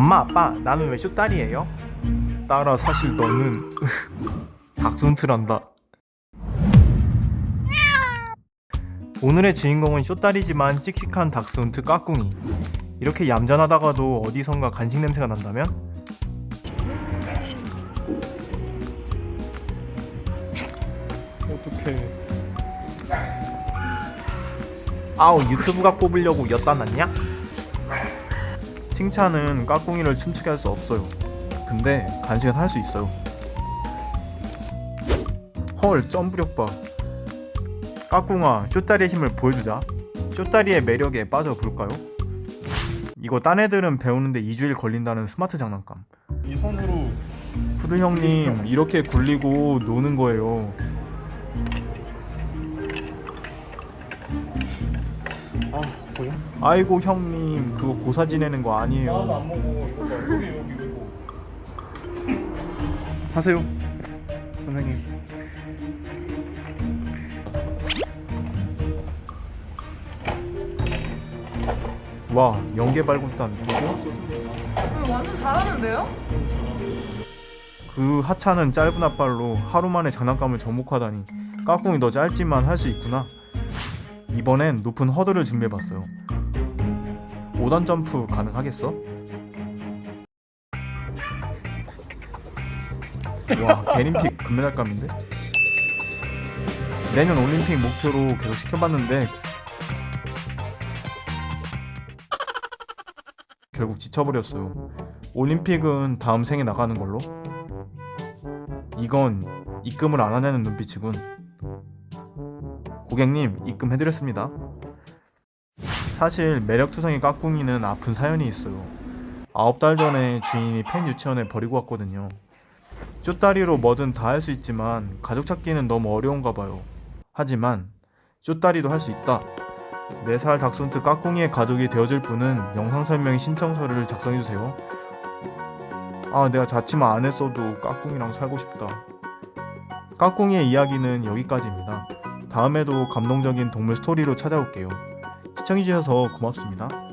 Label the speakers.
Speaker 1: 엄마 아빠 나는 왜 쇼딸이에요? 딸아 사실 너는 닥순트란다 오늘의 주인공은 쇼딸이지만 씩씩한 닥순트 까꿍이 이렇게 얌전하다가도 어디선가 간식 냄새가 난다면? 어떡해 아우 유튜브가 뽑으려고 엿다 놨냐? 칭찬은 까꿍이를 춤추게 할 수 없어요. 근데 간식은 할 수 있어요. 헐 점프력 봐 까꿍아 쇼다리의 힘을 보여주자. 쇼다리의 매력에 빠져볼까요? 이거 딴 애들은 배우는데 2주일 걸린다는 스마트 장난감.
Speaker 2: 이 손으로
Speaker 1: 푸드 형님 이렇게 굴리고 노는 거예요
Speaker 2: 아 뭐야?
Speaker 1: 아이고 형님. 그거 고사 지내는 거
Speaker 2: 나도
Speaker 1: 아니에요.
Speaker 2: 안 먹어. 이거 봐. 여기 여기 이거
Speaker 1: 하세요. 선생님. 와 연계 발굴단?
Speaker 3: 음, 완전 잘하는데요?
Speaker 1: 그 하차는 짧은 앞발로 하루 만에 장난감을 접목하다니. 까꿍이 너 짧지만 할 수 있구나 이번엔 높은 허들을 준비해봤어요 5단 점프 가능하겠어? 와 대림픽 금메달감인데? 내년 올림픽 목표로 계속 시켜봤는데 결국 지쳐버렸어요 올림픽은 다음 생에 나가는 걸로 이건 입금을 안 하냐는 눈빛이군. 고객님, 입금해드렸습니다. 사실 매력투성이 까꿍이는 아픈 사연이 있어요. 아홉 달 전에 주인이 팬 유치원에 버리고 왔거든요. 쪼다리로 뭐든 다 할 수 있지만 가족 찾기는 너무 어려운가 봐요. 하지만 쪼다리도 할 수 있다. 4살 닥순트 까꿍이의 가족이 되어줄 분은 영상 설명 신청서를 작성해주세요. 아 내가 자취만 안 했어도 까꿍이랑 살고 싶다 까꿍이의 이야기는 여기까지입니다 다음에도 감동적인 동물 스토리로 찾아올게요. 시청해주셔서 고맙습니다